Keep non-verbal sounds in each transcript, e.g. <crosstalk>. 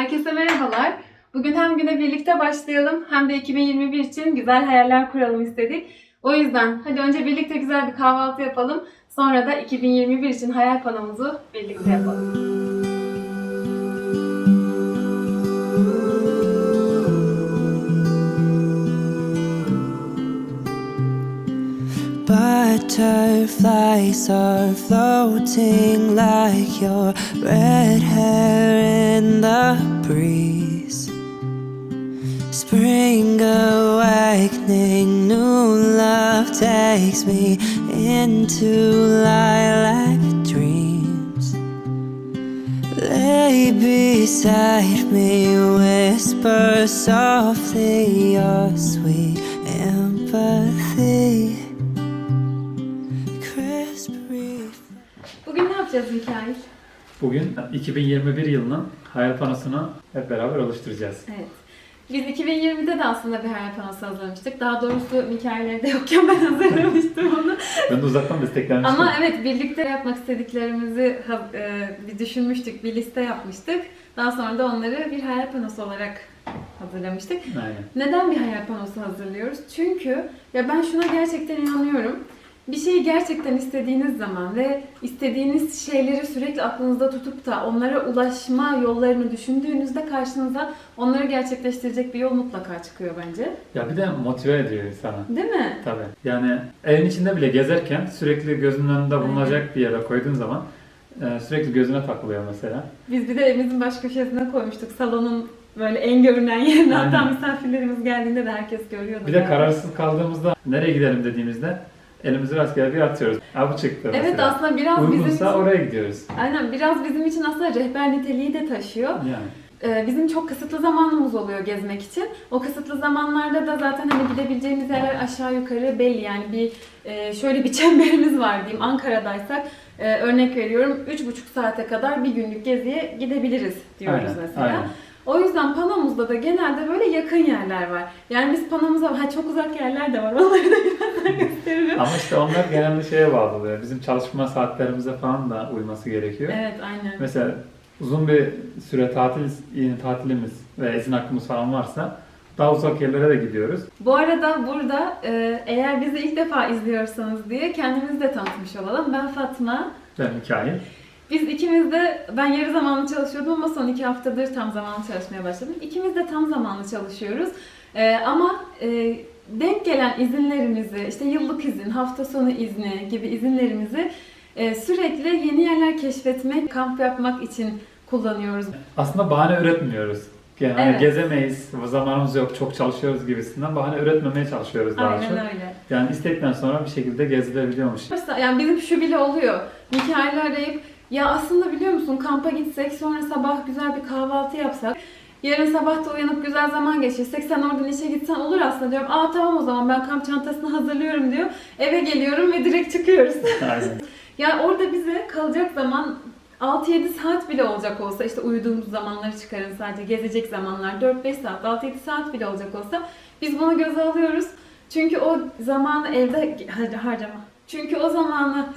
Herkese merhabalar. Bugün hem güne birlikte başlayalım hem de 2021 için güzel hayaller kuralım istedik. O yüzden hadi önce birlikte güzel bir kahvaltı yapalım. Sonra da 2021 için hayal panomuzu birlikte yapalım. Butterflies are floating like your red hair in the breeze. Spring awakening, new love takes me into lilac dreams. Lay beside me, whisper softly your sweet empathy. Yapacağız Mikail? Bugün 2021 yılının hayal panosunu hep beraber oluşturacağız. Evet. Biz 2020'de de aslında bir hayal panosu hazırlamıştık. Daha doğrusu Mikail evde yokken ben <laughs> hazırlamıştım onu. Ben de uzaktan desteklenmiştim. Ama evet birlikte yapmak istediklerimizi e, bir düşünmüştük, bir liste yapmıştık. Daha sonra da onları bir hayal panosu olarak hazırlamıştık. Aynen. Neden bir hayal panosu hazırlıyoruz? Çünkü ya ben şuna gerçekten inanıyorum. Bir şeyi gerçekten istediğiniz zaman ve istediğiniz şeyleri sürekli aklınızda tutup da onlara ulaşma yollarını düşündüğünüzde karşınıza onları gerçekleştirecek bir yol mutlaka çıkıyor bence. Ya bir de motive ediyor insana. Değil mi? Tabii. Yani evin içinde bile gezerken sürekli gözünün önünde bulunacak bir yere koyduğun zaman e, sürekli gözüne takılıyor mesela. Biz bir de evimizin baş köşesine koymuştuk. Salonun böyle en görünen yerine. Hatta misafirlerimiz geldiğinde de herkes görüyordu. Bir de yani. kararsız kaldığımızda nereye gidelim dediğimizde elimizi rastgele bir atıyoruz. Ha bu çıktı Evet mesela. aslında biraz bizim için, Uygunsa oraya gidiyoruz. aynen biraz bizim için aslında rehber niteliği de taşıyor. Yani. Ee, bizim çok kısıtlı zamanımız oluyor gezmek için. O kısıtlı zamanlarda da zaten hani gidebileceğimiz yerler aşağı yukarı belli. Yani bir e, şöyle bir <laughs> çemberimiz var diyeyim. Ankara'daysak e, örnek veriyorum 3,5 saate kadar bir günlük geziye gidebiliriz diyoruz Aynen, mesela. aynen. O yüzden Panamuz'da da genelde böyle yakın yerler var. Yani biz Panamuz'a ha çok uzak yerler de var. <laughs> Onları da birazdan gösteririm. Ama işte onlar genelde şeye bağlı oluyor. Bizim çalışma saatlerimize falan da uyması gerekiyor. Evet aynen. Mesela uzun bir süre tatil tatilimiz ve izin hakkımız falan varsa daha uzak yerlere de gidiyoruz. Bu arada burada e, eğer bizi ilk defa izliyorsanız diye kendimizi de tanıtmış olalım. Ben Fatma. Ben Mikail. Biz ikimiz de, ben yarı zamanlı çalışıyordum ama son iki haftadır tam zamanlı çalışmaya başladım. İkimiz de tam zamanlı çalışıyoruz. Ee, ama e, denk gelen izinlerimizi, işte yıllık izin, hafta sonu izni gibi izinlerimizi e, sürekli yeni yerler keşfetmek, kamp yapmak için kullanıyoruz. Aslında bahane üretmiyoruz. Yani hani Evet. gezemeyiz, zamanımız yok, çok çalışıyoruz gibisinden bahane üretmemeye çalışıyoruz daha Aynen çok. öyle. Yani istedikten sonra bir şekilde gezilebiliyormuş. Mesela Yani bizim şu bile oluyor. Mikail'i arayıp ya aslında biliyor musun kampa gitsek sonra sabah güzel bir kahvaltı yapsak Yarın sabah da uyanıp güzel zaman geçirsek sen oradan işe gitsen olur aslında diyorum. Aa tamam o zaman ben kamp çantasını hazırlıyorum diyor. Eve geliyorum ve direkt çıkıyoruz. <laughs> Aynen. ya orada bize kalacak zaman 6-7 saat bile olacak olsa işte uyuduğumuz zamanları çıkarın sadece gezecek zamanlar 4-5 saat 6-7 saat bile olacak olsa biz bunu göze alıyoruz. Çünkü o zamanı evde har- harcama. Çünkü o zamanı <laughs>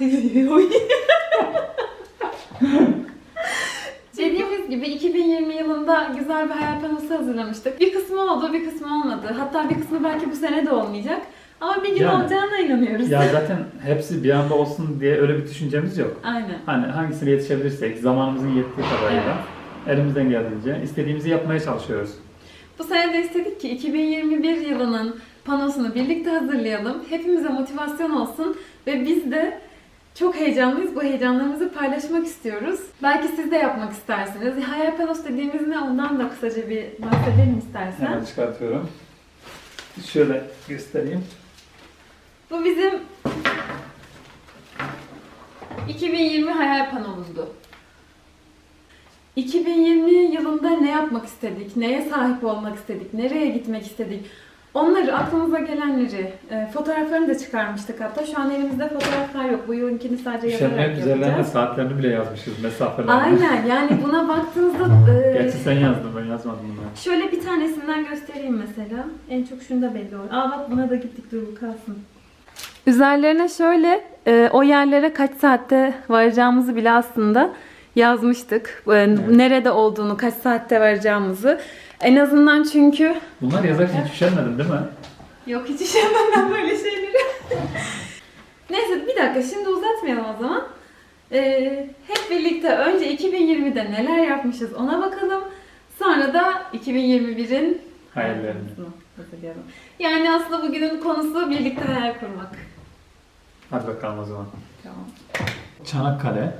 <laughs> Dediğimiz gibi 2020 yılında güzel bir hayal panosu hazırlamıştık. Bir kısmı oldu, bir kısmı olmadı. Hatta bir kısmı belki bu sene de olmayacak. Ama bir gün Yani. olacağına inanıyoruz. ya <laughs> zaten hepsi bir anda olsun diye öyle bir düşüncemiz yok. Aynen. Hani hangisine yetişebilirsek zamanımızın yettiği kadarıyla elimizden geldiğince istediğimizi yapmaya çalışıyoruz. Bu sene de istedik ki 2021 yılının panosunu birlikte hazırlayalım. Hepimize motivasyon olsun ve biz de çok heyecanlıyız. Bu heyecanlarımızı paylaşmak istiyoruz. Belki siz de yapmak istersiniz. Hayal panos dediğimiz ne ondan da kısaca bir bahsedelim istersen. Hemen çıkartıyorum. Şöyle göstereyim. Bu bizim 2020 hayal panomuzdu. 2020 yılında ne yapmak istedik, neye sahip olmak istedik, nereye gitmek istedik, onları aklımıza gelenleri, e, fotoğraflarını da çıkarmıştık hatta. Şu an elimizde fotoğraflar yok. Bu yılınkini sadece Üşenme yazarak üzerlerine yapacağız. saatlerini bile yazmışız mesafelerini. Aynen yani buna baktığınızda <laughs> e, Gerçi sen yazdın ben yazmadım bunu. şöyle bir tanesinden göstereyim mesela. En çok şunda belli olur. Aa bak buna da gittik dur bu kalsın. Üzerlerine şöyle e, o yerlere kaç saatte varacağımızı bile aslında yazmıştık. Ee, Nerede olduğunu, kaç saatte varacağımızı. En azından çünkü Bunlar yazarken hiç üşenmedin değil mi? Yok hiç işemem ben böyle şeyleri. <laughs> Neyse bir dakika şimdi uzatmayalım o zaman. Ee, hep birlikte önce 2020'de neler yapmışız ona bakalım. Sonra da 2021'in Hayallerini. hayallerini hazırlayalım. Yani aslında bugünün konusu birlikte hayal kurmak. Hadi bakalım o zaman. Tamam. Çanakkale.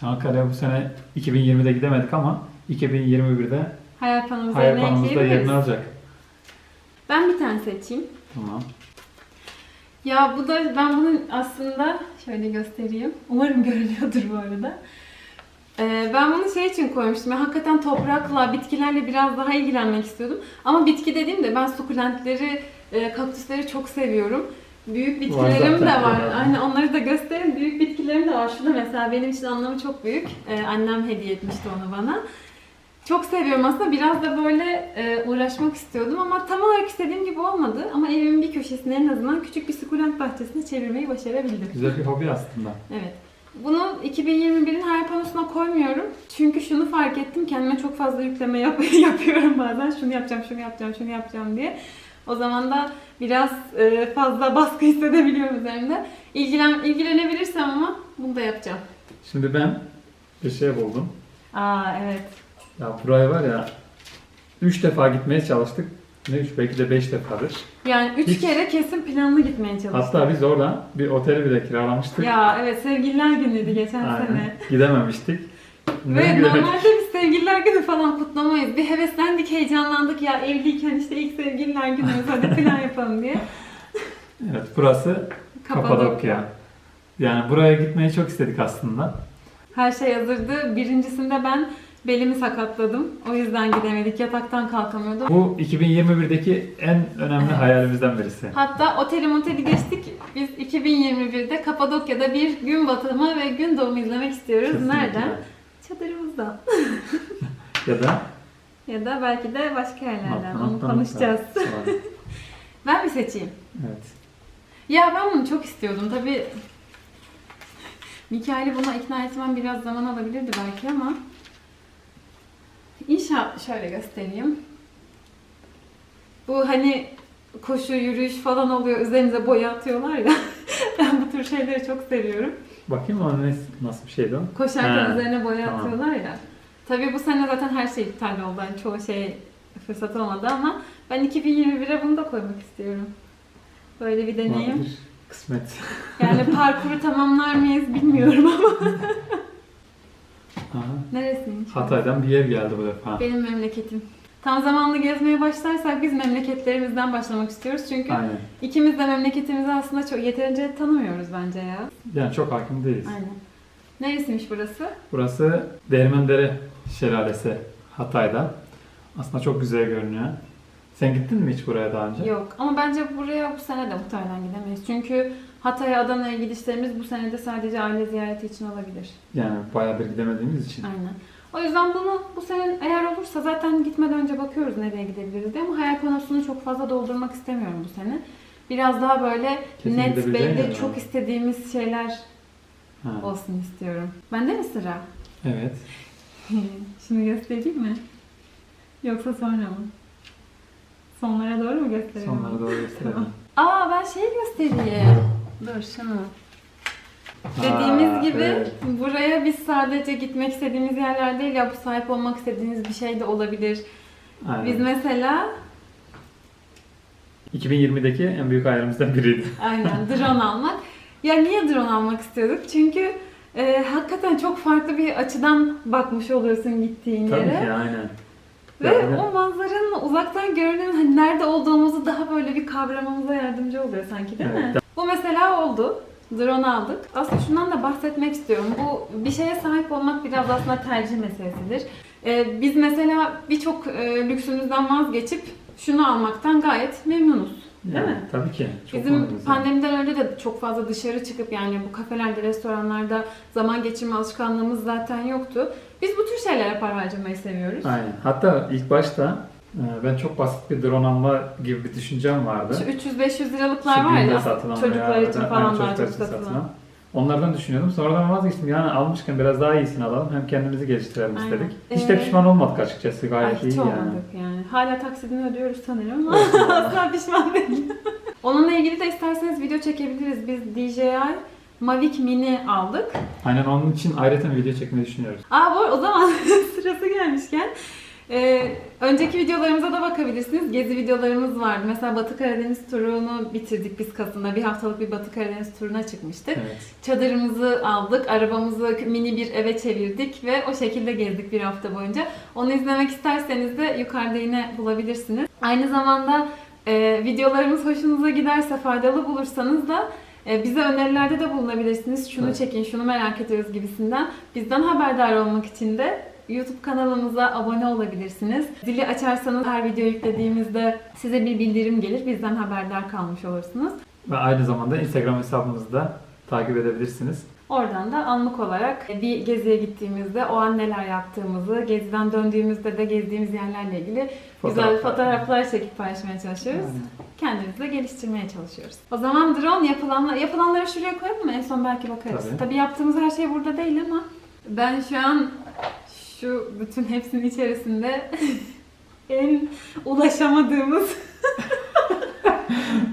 Çanakkale bu sene 2020'de gidemedik ama 2021'de Hayal panomuzda hayal panomuzda yerini alacak. Ben bir tane seçeyim. Tamam. Ya bu da ben bunun aslında şöyle göstereyim. Umarım görünüyordur bu arada. Ee, ben bunu şey için koymuştum. Ben hakikaten toprakla, bitkilerle biraz daha ilgilenmek istiyordum. Ama bitki dediğimde ben sukulentleri, e, kaktüsleri çok seviyorum. Büyük bitkilerim de zaten var. yani. Aynen onları da göstereyim. Büyük bitkilerim de var. Şurada mesela benim için anlamı çok büyük. Ee, annem hediye etmişti onu bana. Çok seviyorum aslında. Biraz da böyle e, uğraşmak istiyordum ama tam olarak istediğim gibi olmadı. Ama evimin bir köşesine en azından küçük bir sukulent bahçesine çevirmeyi başarabildim. Güzel bir hobi aslında. Evet. Bunu 2021'in hayal panosuna koymuyorum. Çünkü şunu fark ettim. Kendime çok fazla yükleme yap- <laughs> yapıyorum bazen. Şunu yapacağım, şunu yapacağım, şunu yapacağım diye. O zaman da biraz e, fazla baskı <laughs> hissedebiliyorum üzerimde. İlgilen, ilgilenebilirsem ama bunu da yapacağım. Şimdi ben bir şey buldum. Aa evet. Ya buraya var ya 3 defa gitmeye çalıştık. Ne 3 belki de 5 defadır. Yani üç Hiç- kere kesin planlı gitmeye çalıştım. Hatta biz oradan bir oteli bile kiralamıştık. Ya evet sevgililer günüydü geçen Aynen. sene. Gidememiştik. Neden Ve gidemedik? normalde biz sevgililer günü falan kutlamayız. Bir heveslendik, heyecanlandık ya evliyken işte ilk sevgililer günümüz hadi plan yapalım diye. <laughs> Evet burası Kapadokya. Yani buraya gitmeyi çok istedik aslında. Her şey hazırdı. Birincisinde ben belimi sakatladım. O yüzden gidemedik. Yataktan kalkamıyordum. Bu 2021'deki en önemli hayalimizden birisi. Hatta oteli moteli geçtik. Biz 2021'de Kapadokya'da bir gün batımı ve gün doğumu izlemek istiyoruz. Kesinlikle. Nereden? Çadırımızda. Ya da Ya da belki de başka yerlerden. Onu Balkondan konuşacağız. Ben mi seçeyim? Evet. Ya ben bunu çok istiyordum. Tabii Mikail'i buna ikna etmem biraz zaman alabilirdi belki ama İnşallah şöyle göstereyim. Bu hani koşu, yürüyüş falan oluyor. Üzerinize boya atıyorlar ya. <laughs> ben bu tür şeyleri çok seviyorum. Bakayım o nasıl bir şeydi o? Koşarken Ha, üzerine boya tamam. atıyorlar ya. Tabii bu sene zaten her şey iptal oldu. Yani çoğu şey fırsat olmadı ama ben 2021'e bunu da koymak istiyorum. Böyle bir deneyim. Olabilir. Kısmet. Yani <laughs> parkuru tamamlar mıyız bilmiyorum ama. <laughs> Neresiymiş? Hatay'dan bir yer geldi bu defa. Benim memleketim. Tam zamanlı gezmeye başlarsak biz memleketlerimizden başlamak istiyoruz. Çünkü Aynen. ikimiz de memleketimizi aslında çok yeterince tanımıyoruz bence ya. Yani çok hakim değiliz. Aynen. Neresiymiş burası? Burası Değirmendere Şelalesi Hatay'da. Aslında çok güzel görünüyor. Sen gittin mi hiç buraya daha önce? Yok ama bence buraya bu sene de muhtemelen gidemeyiz. Çünkü Hatay'a, Adana'ya gidişlerimiz bu sene de sadece aile ziyareti için olabilir. Yani bayağıdır gidemediğimiz için. Aynen. O yüzden bunu bu sene eğer olursa zaten gitmeden önce bakıyoruz nereye gidebiliriz diye ama hayal panosunu çok fazla doldurmak istemiyorum bu sene. Biraz daha böyle Kesin net, belli, yer çok istediğimiz şeyler Ha. olsun istiyorum. Bende mi sıra? Evet. <laughs> Şimdi göstereyim mi? Yoksa sonra mı? Sonlara doğru mu göstereyim? Sonlara doğru gösterelim. Aa ben şey göstereyim. Dur şunu. Dediğimiz Ha, gibi evet. buraya biz sadece gitmek istediğimiz yerler değil ya sahip olmak istediğiniz bir şey de olabilir. Aynen. Biz mesela 2020'deki en büyük hayalimizden biriydi. aynen <laughs> drone almak. Ya niye drone almak istiyorduk? Çünkü e, hakikaten çok farklı bir açıdan bakmış oluyorsun gittiğin Tabii yere. ki aynen. Ve Yani- o manzaranın uzaktan görünümün hani nerede olduğumuzu daha böyle bir kavramamıza yardımcı oluyor sanki değil mi? Bu mesela oldu. Drone aldık. Aslında şundan da bahsetmek istiyorum. Bu bir şeye sahip olmak biraz aslında tercih meselesidir. Ee, biz mesela birçok e, lüksümüzden vazgeçip şunu almaktan gayet memnunuz. Değil Yani mi? Tabii ki. Çok Bizim yani. pandemiden önce de çok fazla dışarı çıkıp yani bu kafelerde, restoranlarda zaman geçirme alışkanlığımız zaten yoktu. Biz bu tür şeylere para harcamayı seviyoruz. Aynen. Hatta ilk başta ben çok basit bir drone alma gibi bir düşüncem vardı. Şu 300-500 liralıklar Şu var ya satılan çocuklar için aynen, falan daha çocuklar için satılan. Onlardan düşünüyordum. Sonradan vazgeçtim. Yani almışken biraz daha iyisini alalım. Hem kendimizi geliştirelim Aynen. istedik. Hiç de Ee, pişman olmadık açıkçası. Ay, Gayet iyi yani. yani. Hala taksidini ödüyoruz sanırım ama <laughs> asla pişman değilim. Onunla ilgili de isterseniz video çekebiliriz. Biz DJI Mavic Mini aldık. Aynen onun için ayrıca video çekmeyi düşünüyoruz. Aa bu o zaman <laughs> sırası gelmişken e, önceki videolarımıza da bakabilirsiniz. Gezi videolarımız vardı. Mesela Batı Karadeniz turunu bitirdik biz Kasım'da. Bir haftalık bir Batı Karadeniz turuna çıkmıştık. Evet. Çadırımızı aldık, arabamızı mini bir eve çevirdik ve o şekilde gezdik bir hafta boyunca. Onu izlemek isterseniz de yukarıda yine bulabilirsiniz. Aynı zamanda e, videolarımız hoşunuza giderse, faydalı bulursanız da e, bize önerilerde de bulunabilirsiniz. Şunu Evet. çekin, şunu merak ediyoruz gibisinden. Bizden haberdar olmak için de YouTube kanalımıza abone olabilirsiniz. Zili açarsanız her video yüklediğimizde size bir bildirim gelir. Bizden haberdar kalmış olursunuz. Ve aynı zamanda Instagram hesabımızı da takip edebilirsiniz. Oradan da anlık olarak bir geziye gittiğimizde o an neler yaptığımızı, geziden döndüğümüzde de gezdiğimiz yerlerle ilgili güzel Fotoğraflar. fotoğraflar çekip paylaşmaya çalışıyoruz. Aynen. Kendimizi de geliştirmeye çalışıyoruz. O zaman drone yapılanlar, yapılanları şuraya koyalım mı? En son belki bakarız. Tabii. Tabii yaptığımız her şey burada değil ama ben şu an şu bütün hepsinin içerisinde en ulaşamadığımız <laughs>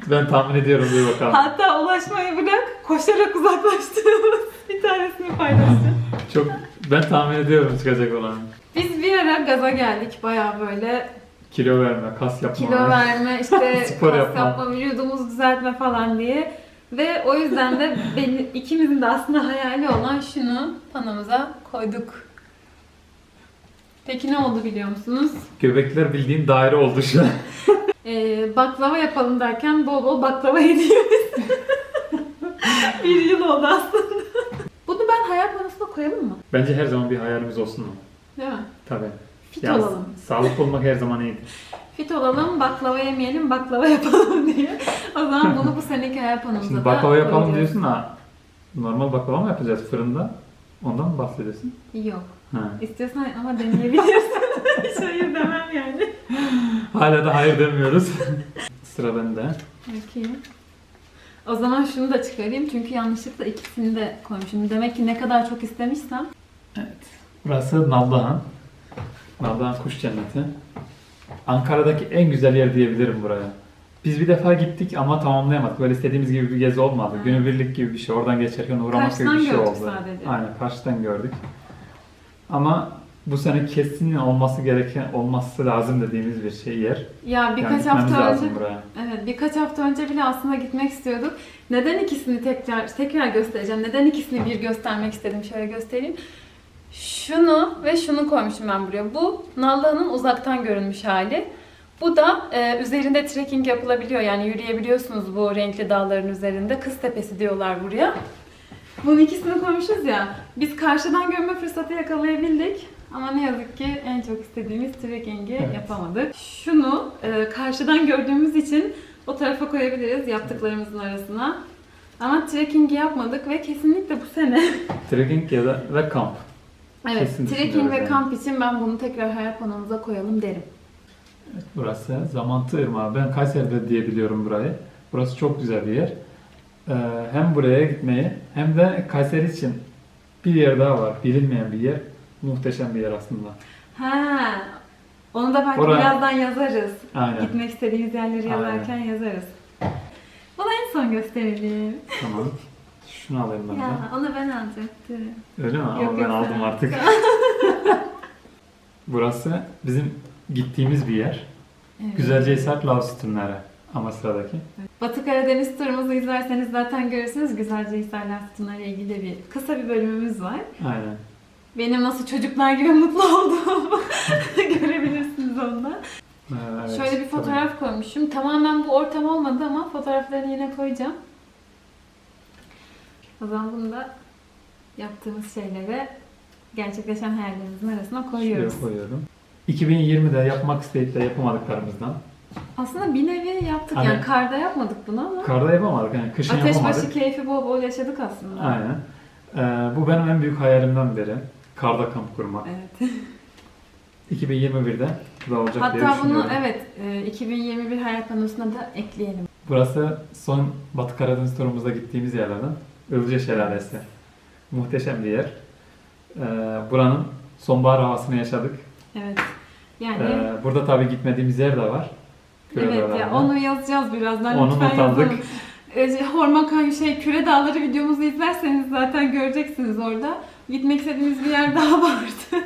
Ben tahmin ediyorum bir bakalım. hatta ulaşmayı bırak koşarak uzaklaştığımız <laughs> bir tanesini paylaşacağım. <laughs> Çok ben tahmin ediyorum çıkacak olan. Biz bir ara gaza geldik baya böyle Kilo verme, kas yapma. kilo verme, işte Spor kas yapma. yapma, vücudumuzu düzeltme falan diye. Ve o yüzden de benim, ikimizin de aslında hayali olan şunu panomuza koyduk. Peki ne oldu biliyor musunuz? Göbekler bildiğin daire oldu şu an. <laughs> Ee, baklava yapalım derken bol bol baklava <laughs> yediğimiz <laughs> bir yıl oldu aslında. Bunu ben hayal panosuna koyalım mı? Bence her zaman bir hayalimiz olsun mu? Değil mi? Tabii. Fit Yani olalım. Sağlıklı olmak her zaman iyidir. Fit olalım, baklava yemeyelim, baklava yapalım diye. O zaman bunu bu seneki hayal panomuza Şimdi da baklava yapalım koyacağız. diyorsun da normal baklava mı yapacağız fırında? Ondan mı bahsediyorsun? Yok. Ha. İstiyorsan ama deneyebilirsin. <laughs> Hiç hayır demem yani. Hala da hayır demiyoruz. <laughs> Sıra bende. Bakayım. O zaman şunu da çıkarayım çünkü yanlışlıkla ikisini de koymuşum. Demek ki ne kadar çok istemişsem. Burası Naldahan. Naldahan Kuş Cenneti. Ankara'daki en güzel yer diyebilirim buraya. Biz bir defa gittik ama tamamlayamadık. Böyle istediğimiz gibi bir gezi olmadı. Günübirlik gibi bir şey. Oradan geçerken uğramak gibi Karşıdan bir şey gördük oldu. sadece. Aynen karşıdan gördük. Ama bu sene kesin olması gereken, olması lazım dediğimiz bir şey yer. Ya birkaç yani hafta önce. Evet, birkaç hafta önce bile aslında gitmek istiyorduk. Neden ikisini tekrar tekrar göstereceğim? Neden ikisini bir göstermek istedim? Şöyle göstereyim. Şunu ve şunu koymuşum ben buraya. Bu Nallıhan'ın uzaktan görünmüş hali. Bu da e, üzerinde trekking yapılabiliyor. Yani yürüyebiliyorsunuz bu renkli dağların üzerinde. Kız Tepesi diyorlar buraya. Bunun ikisini koymuşuz ya. Biz karşıdan görme fırsatı yakalayabildik. Ama ne yazık ki en çok istediğimiz trekking'i Evet. yapamadık. Şunu e, karşıdan gördüğümüz için o tarafa koyabiliriz yaptıklarımızın arasına. Ama trekking'i yapmadık ve kesinlikle bu sene <laughs> Trekking ya da ve kamp. evet Kesin trekking ve yani. kamp için ben bunu tekrar hayal panomuza koyalım derim. Burası Zamantı Irmağı. Ben Kayseri'de diye biliyorum burayı. Burası çok güzel bir yer. Ee, hem buraya gitmeyi hem de Kayseri için bir yer daha var. Bilinmeyen bir yer. Muhteşem bir yer aslında. Ha, onu da belki Oraya- birazdan yazarız. Aynen. Gitmek istediğimiz yerleri Aynen. yazarken yazarız. Bunu en son gösterelim. Tamam. Şunu alayım ben de. Ya onu ben alacaktım. Öyle mi? Ama Yok, ben yok, aldım artık. <laughs> Burası bizim gittiğimiz bir yer. Evet. Güzelcehisar Lav Sütunları. Ama sıradaki. Batı Karadeniz turumuzu izlerseniz zaten görürsünüz. Güzelce Sütunları ile ilgili bir kısa bir bölümümüz var. Aynen. Benim nasıl çocuklar gibi mutlu olduğumu <laughs> görebilirsiniz onda. Ee, evet, Şöyle bir fotoğraf koymuşum. Tamamen bu ortam olmadı ama fotoğraflarını yine koyacağım. O zaman bunu da yaptığımız şeylere gerçekleşen hayallerimizin arasına Tabii. koyuyoruz. Şuraya koyuyorum. 2020'de yapmak isteyip de yapamadıklarımızdan. Aslında bir nevi yaptık Hani- yani karda yapmadık bunu ama Karda yapamadık yani kışın ateş yapamadık. başı keyfi bol bol yaşadık aslında. Aynen. Ee, bu benim en büyük hayalimden biri. Karda kamp kurmak. Evet. <laughs> 2021'de bu da olacak diye Hatta bunu evet e, 2021 hayal panosuna da ekleyelim. Burası son Batı Karadeniz turumuzda gittiğimiz yerlerden. Ilıca Şelalesi. Muhteşem bir yer. Ee, buranın sonbahar havasını yaşadık. Evet. Yani Ee, burada tabii gitmediğimiz yer de var. Evet ya onu yazacağız birazdan. Onu not aldık. Ee, Hormakan şey Küre Dağları videomuzu izlerseniz zaten göreceksiniz orada. Gitmek istediğimiz bir yer daha <laughs> vardı.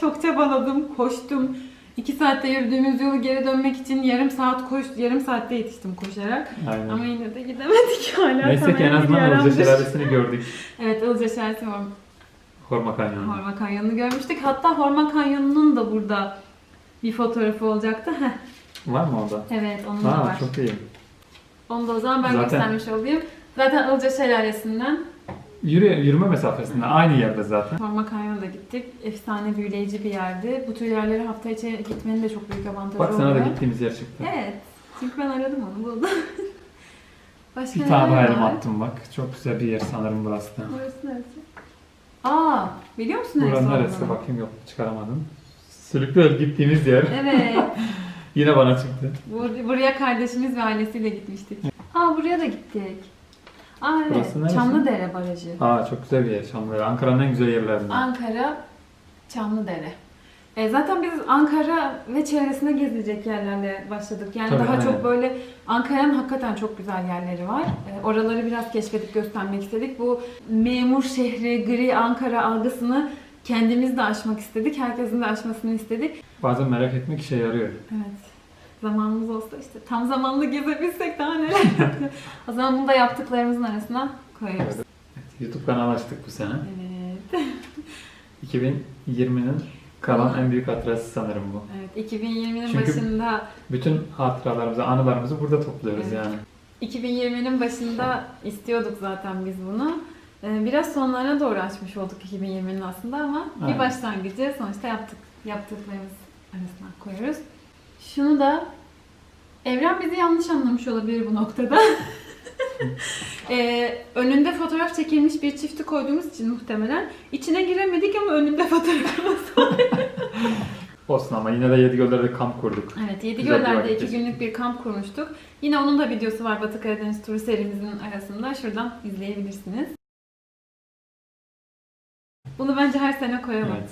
Çok çabaladım, koştum. İki saatte yürüdüğümüz yolu geri dönmek için yarım saat koş, yarım saatte yetiştim koşarak. Aynen. Ama yine de gidemedik <laughs> hala. Neyse ki en azından Ilıca. Şelalesi'ni gördük. Evet Ilıca Şelalesi var. Horma Kanyonu. Horma Kanyonu'nu görmüştük. Hatta Horma Kanyonu'nun da burada bir fotoğrafı olacaktı. Heh, Var mı orada? evet onun da var. çok iyi. Onu da o zaman ben Zaten- göstermiş olayım. Zaten Ilıca Şelalesi'nden Yürü, yürüme mesafesinde aynı yerde zaten. Horma Kanyonu'na gittik. Efsane büyüleyici bir yerdi. Bu tür yerlere hafta içi gitmenin de çok büyük avantajı Bak sana da oluyor. gittiğimiz yer çıktı. Evet. Çünkü ben aradım onu buldum. <laughs> Başka Bir tane neler var? attım bak. Çok güzel bir yer sanırım burası da. Burası neresi? Aa, biliyor musun neresi Buranın neresi? olduğunu? Bakayım yok çıkaramadım. Sülüklü gittiğimiz yer. Evet. <laughs> Yine bana çıktı. Bur- buraya kardeşimiz ve ailesiyle gitmiştik. Aa buraya da gittik. Aa evet. Burası neresi? Çamlıdere Barajı. Aa çok güzel bir yer Çamlıca. Ankara'nın en güzel yerlerinden. Ankara, Çamlıdere. E, zaten biz Ankara ve çevresine gezilecek yerlerle başladık. Yani Tabii, daha aynen. çok böyle Ankara'nın hakikaten çok güzel yerleri var. E, oraları biraz keşfedip göstermek istedik. Bu memur şehri, gri Ankara algısını kendimiz de aşmak istedik. Herkesin de aşmasını istedik. Bazen merak etmek işe yarıyor. Evet. Zamanımız olsa işte tam zamanlı gezebilsek daha neler <laughs> o zaman bunu da yaptıklarımızın arasına koyarız. Evet. YouTube kanalı açtık bu sene. Evet. <laughs> 2020'nin kalan en büyük hatırası sanırım bu. Evet, 2020'nin Çünkü- başında Bütün hatıralarımızı, anılarımızı burada topluyoruz Evet. yani. 2020'nin başında istiyorduk zaten biz bunu. Ee, Biraz sonlarına doğru açmış olduk 2020'nin aslında ama Aynen. bir başlangıcı sonuçta yaptık. Yaptıklarımız arasına koyuyoruz. Şunu da Evren bizi yanlış anlamış olabilir bu noktada. <laughs> Ee, önünde fotoğraf çekilmiş bir çifti koyduğumuz için muhtemelen içine giremedik ama önünde fotoğrafımız var. <laughs> Olsun ama yine de Yedigöller'de kamp kurduk. Evet, Yedigöller'de iki günlük bir kamp kurmuştuk. Yine onun da videosu var Batı Karadeniz turu serimizin arasında. Şuradan izleyebilirsiniz. Bunu bence her sene koyalım. Evet.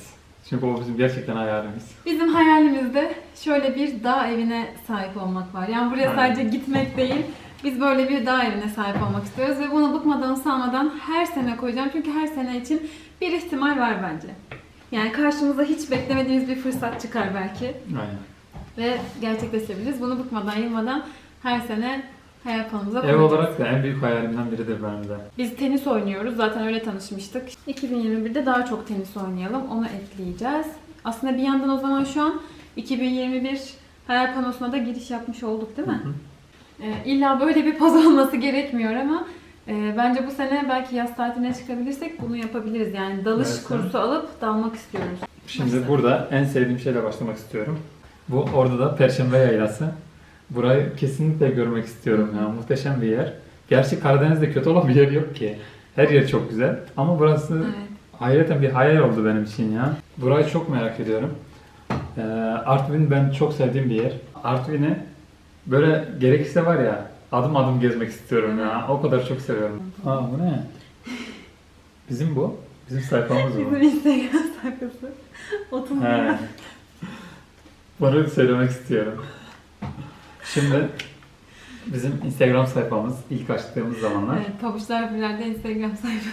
Çünkü o bizim gerçekten hayalimiz. Bizim hayalimizde şöyle bir dağ evine sahip olmak var. Yani buraya Aynen. sadece gitmek değil, biz böyle bir dağ evine sahip olmak istiyoruz ve bunu bıkmadan usanmadan her sene koyacağım. Çünkü her sene için bir ihtimal var bence. Yani karşımıza hiç beklemediğimiz bir fırsat çıkar belki Aynen. ve gerçekleşebiliriz. Bunu bıkmadan, yılmadan her sene hayal planımıza Ev olarak da en büyük hayalimden biridir benim de. Biz tenis oynuyoruz. Zaten öyle tanışmıştık. 2021'de daha çok tenis oynayalım. Onu ekleyeceğiz. Aslında bir yandan o zaman şu an 2021 hayal panosuna da giriş yapmış olduk değil mi? Hı hı. Ee, illa böyle bir poz <laughs> olması gerekmiyor ama e, bence bu sene belki yaz tatiline çıkabilirsek bunu yapabiliriz. Yani dalış Evet, kursu alıp dalmak istiyoruz. Şimdi Başla. burada en sevdiğim şeyle başlamak istiyorum. Bu orada da Perşembe Yaylası. Burayı kesinlikle görmek istiyorum ya. Muhteşem bir yer. Gerçi Karadeniz'de kötü olan bir yer yok ki. Her yer çok güzel. Ama burası Evet. Hayretten bir hayal oldu benim için ya. Burayı çok merak ediyorum. Ee, Artvin ben çok sevdiğim bir yer. Artvin'i böyle gerekirse var ya adım adım gezmek istiyorum ya. O kadar çok seviyorum. Aa bu ne? Bizim bu. Bizim sayfamız bu. Bizim Instagram sayfası. 30 He. lira. Bunu söylemek istiyorum. Şimdi bizim Instagram sayfamız ilk açtığımız zamanlar. Evet, Pabuçlar Bilal'de Instagram sayfası.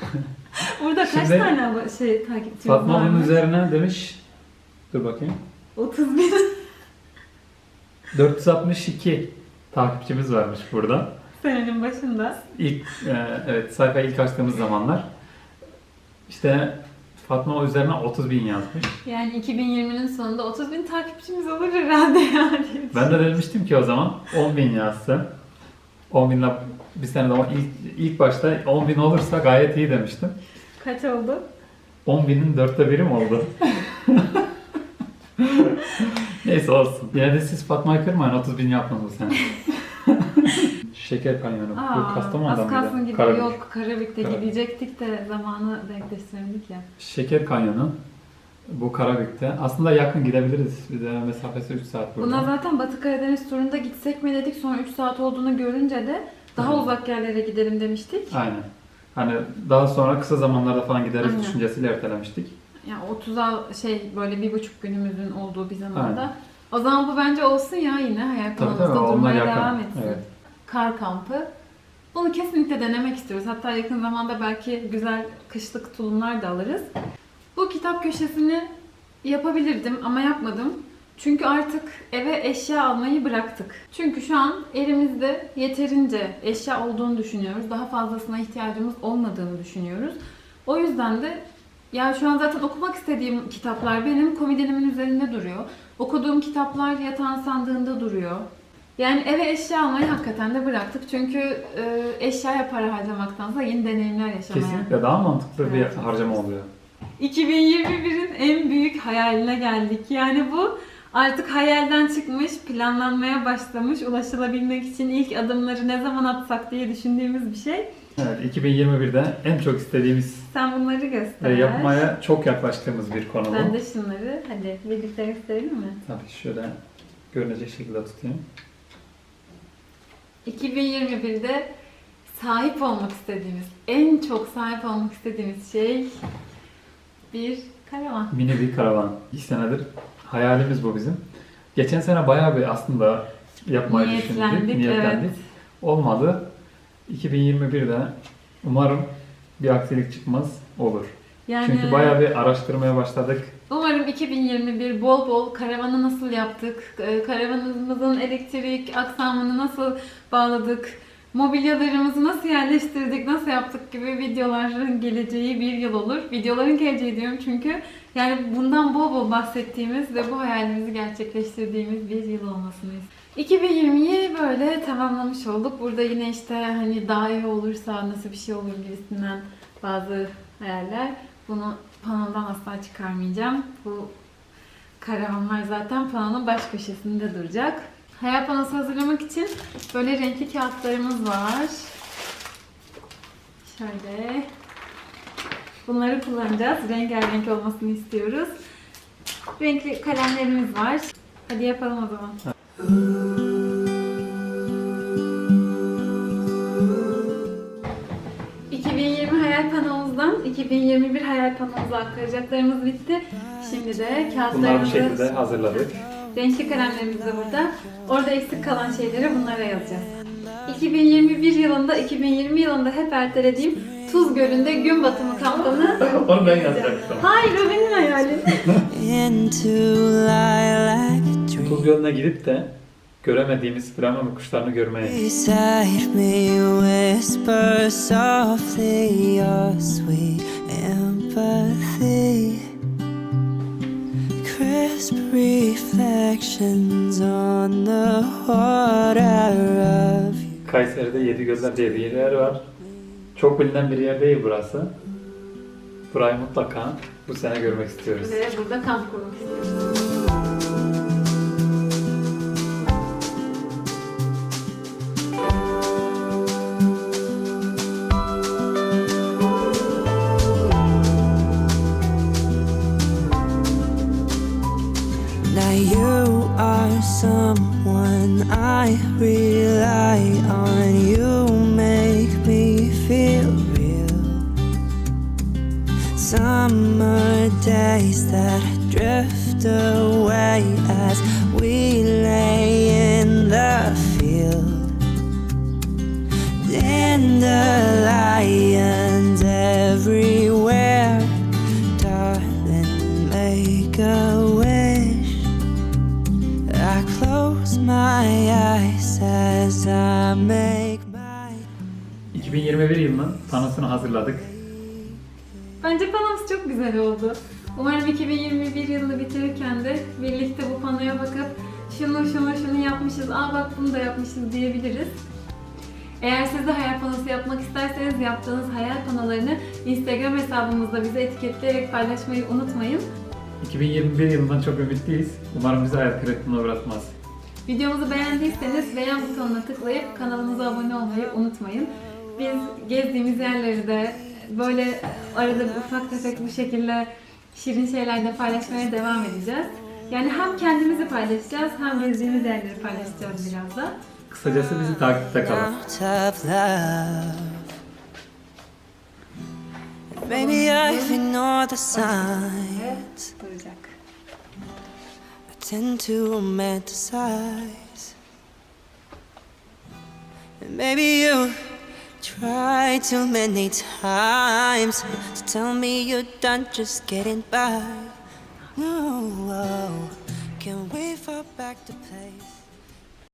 <laughs> Burada kaç Şimdi tane aba- şey takipçimiz Fatma var bunun mı? üzerine demiş Dur bakayım. 30 bin. 462 takipçimiz varmış burada. Senenin başında. İlk e, evet sayfayı ilk açtığımız zamanlar işte Fatma o üzerine 30 bin yazmış. Yani 2020'nin sonunda 30 bin takipçimiz olur herhalde ya diye Ben de demiştim ki o zaman 10 bin yazsın. 10 binle bir sene daha ilk, ilk başta 10 bin olursa gayet iyi demiştim. Kaç oldu? 10 binin dörtte biri mi oldu? <laughs> Neyse olsun. Yine de siz Fatma'yı kırmayın 30 bin yapın bu sene. <laughs> Şeker kanyonu. bu Kastamonu'da az kalsın mıydı? gidiyor. Karabük. Yok Karabük'te Karabük. gidecektik de zamanı denkleştiremedik ya. Şeker kanyonu. Bu Karabük'te. Aslında yakın gidebiliriz. Bir de mesafesi 3 saat burada. Buna zaten Batı Karadeniz turunda gitsek mi dedik. Sonra 3 saat olduğunu görünce de Daha Evet. uzak yerlere gidelim demiştik. Aynen. Hani daha sonra kısa zamanlarda falan gideriz Aynen. düşüncesiyle ertelemiştik. Yani 30'a şey böyle bir buçuk günümüzün olduğu bir zamanda. Aynen. O zaman bu bence olsun ya yine hayal Tabii tabii kanalımızda onlar durmaya yakın. devam etsin. Evet. Kar kampı. Bunu kesinlikle denemek istiyoruz. Hatta yakın zamanda belki güzel kışlık tulumlar da alırız. Bu kitap köşesini yapabilirdim ama yapmadım. Çünkü artık eve eşya almayı bıraktık. Çünkü şu an elimizde yeterince eşya olduğunu düşünüyoruz. Daha fazlasına ihtiyacımız olmadığını düşünüyoruz. O yüzden de ya şu an zaten okumak istediğim kitaplar benim komodinimin üzerinde duruyor. Okuduğum kitaplar yatağın sandığında duruyor. Yani eve eşya almayı hakikaten de bıraktık. Çünkü e, eşyaya para harcamaktansa yeni deneyimler yaşamaya. Kesinlikle daha mantıklı bir Evet. harcama oluyor. 2021'in en büyük hayaline geldik. Yani bu artık hayalden çıkmış, planlanmaya başlamış, ulaşılabilmek için ilk adımları ne zaman atsak diye düşündüğümüz bir şey. Evet, 2021'de en çok istediğimiz Sen bunları göster. ve yapmaya çok yaklaştığımız bir konu Ben bu. de şunları, hadi birlikte gösterelim mi? Tabii şöyle görünecek şekilde tutayım. 2021'de sahip olmak istediğimiz, en çok sahip olmak istediğimiz şey bir karavan. Mini bir karavan. İki senedir hayalimiz bu bizim. Geçen sene bayağı bir aslında yapmayı düşündük, Niyetlendik, niyetlendik. evet. Olmadı. 2021'de umarım bir aksilik çıkmaz olur. Yani Çünkü bayağı bir araştırmaya başladık. Umarım 2021 bol bol karavanı nasıl yaptık, e, karavanımızın elektrik aksamını nasıl bağladık, mobilyalarımızı nasıl yerleştirdik, nasıl yaptık gibi videoların geleceği bir yıl olur. Videoların geleceği diyorum çünkü yani bundan bol bol bahsettiğimiz ve bu hayalimizi gerçekleştirdiğimiz bir yıl olmasını istiyorum. 2020'yi böyle tamamlamış olduk. Burada yine işte hani daha iyi olursa nasıl bir şey olur gibisinden bazı hayaller. Bunu panodan asla çıkarmayacağım. Bu karavanlar zaten panonun baş köşesinde duracak. Hayal panosu hazırlamak için böyle renkli kağıtlarımız var. Şöyle. Bunları kullanacağız. Rengarenk olmasını istiyoruz. Renkli kalemlerimiz var. Hadi yapalım o zaman. 2021 hayal panomuza aktaracaklarımız bitti. Şimdi de Bunlar bu kağıtlarımızı... şekilde hazırladık. Renkli kalemlerimiz de burada. Orada eksik kalan şeyleri bunlara yazacağız. 2021 yılında, 2020 yılında hep ertelediğim Tuz Gölü'nde gün batımı kampını... <laughs> Onu ben yazacaktım. Hayır o benim hayalim. into lilac Tuz. Gölü'ne gidip de göremediğimiz flamingo kuşlarını görmeye. Beside me, whisper softly your sweet empathy. Crisp reflections on the water of you. Kayseri'de Yedi Göller diye bir yer var. Çok bilinen bir yer değil burası. Burayı mutlaka bu sene görmek istiyoruz. Ve burada kamp kurmak istiyoruz. Drift away as we lay in the field. Dandelions everywhere. Darling, make a wish. I close my eyes as I make my 2021 yılının panosunu hazırladık. Bence panomuz çok güzel oldu. Umarım 2021 yılını bitirirken de birlikte bu panoya bakıp şunu şunu şunu yapmışız, aa bak bunu da yapmışız diyebiliriz. Eğer siz de hayal panosu yapmak isterseniz yaptığınız hayal panolarını Instagram hesabımızda bize etiketleyerek paylaşmayı unutmayın. 2021 yılından çok ümitliyiz. Umarım bizi hayal kırıklığına uğratmaz. Videomuzu beğendiyseniz beğen butonuna tıklayıp kanalımıza abone olmayı unutmayın. Biz gezdiğimiz yerleri de böyle arada ufak tefek bu şekilde şirin şeyler de paylaşmaya devam edeceğiz. Yani hem kendimizi paylaşacağız hem gezdiğimiz yerleri paylaşacağız biraz da. Kısacası bizi takipte kalın. out of love. Maybe the signs. I tend to romanticize. And maybe you tried too many times to tell me you're done just getting by. No, oh, can we fall back to place?